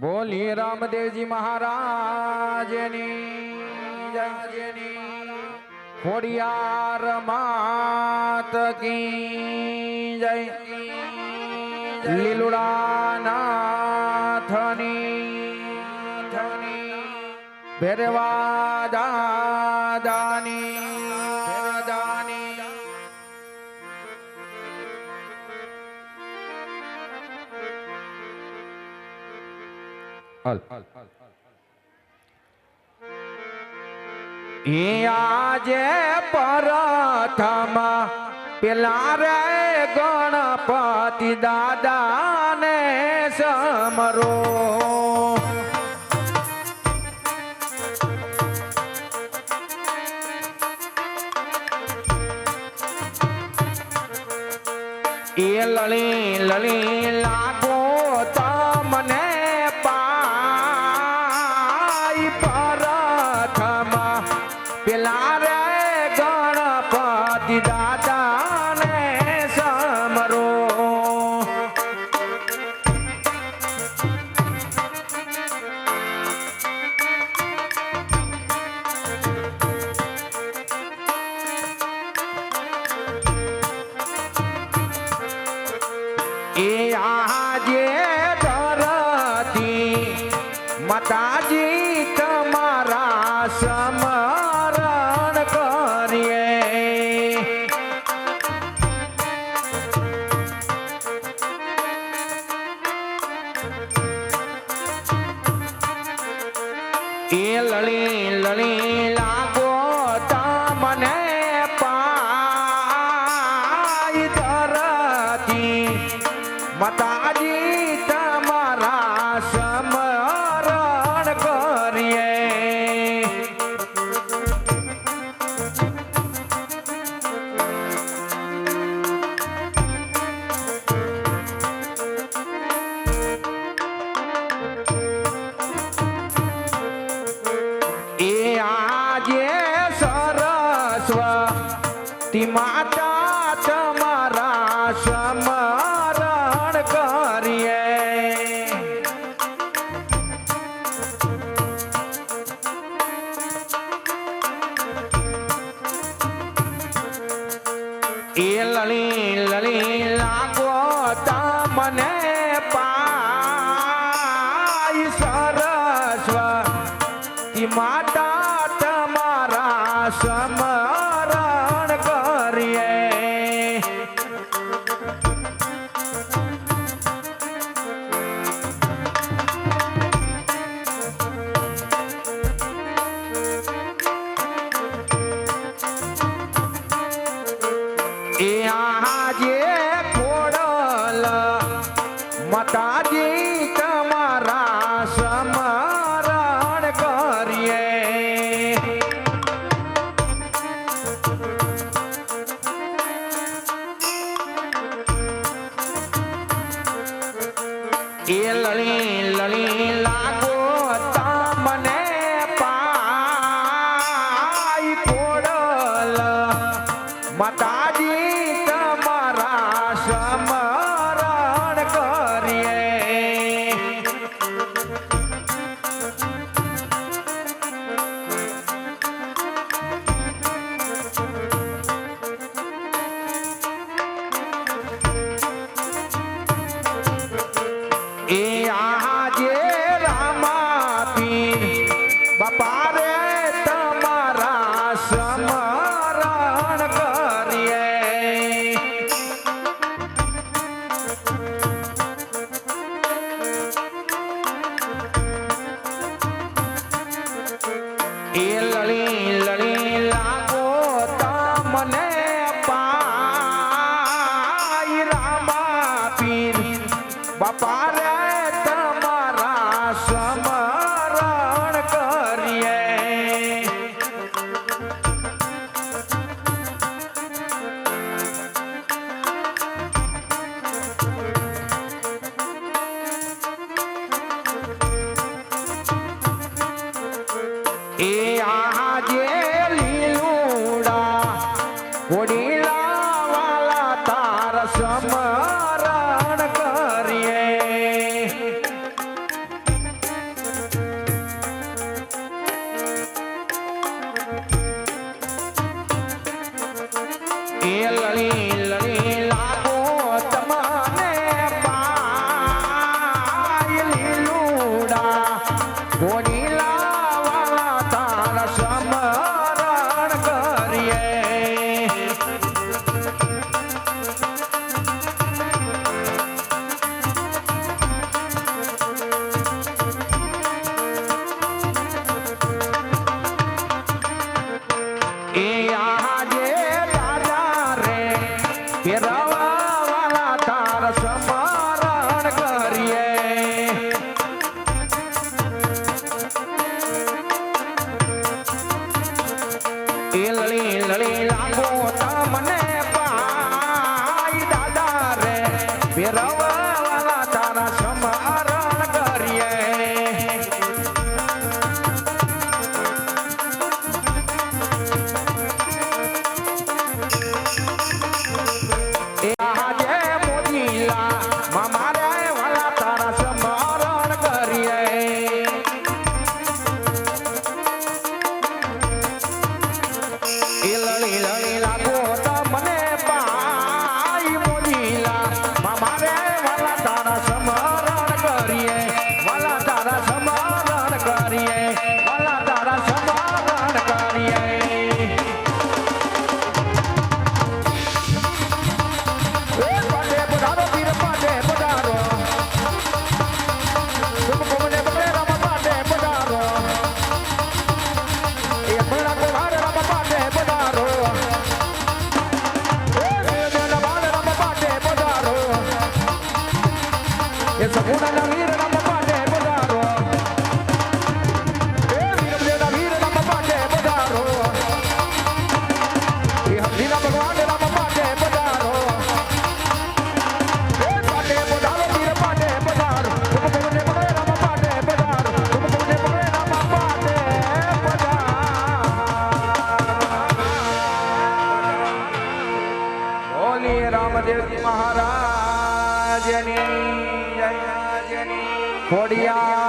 બોલીએ રામદેવજી મહારાજની ખોડિયાર માત કી જય. લીલુડાનાથની. ભેરવા દાદાની હાલ. આજે પરથમ પેલા રે ગણપતિ દાદાને સમરો. એ લળી લળી લાગો એ આજે ધરતી માતાજી તમારા સમરણ કરીએ. એ લળી લળી માતાજી તમારા સમરણ કરીએ. એ આજે સરસ્વતી માતા તમારા સમરણ એ લળી લળી લાગો તમને પાઈ માતાજી તમારા સમરણ કરીએ. એ લળી લાગો તમને પાઈ ખોડલ. માતાજી એ એ સગુણાના વીરના ખોડિયાર.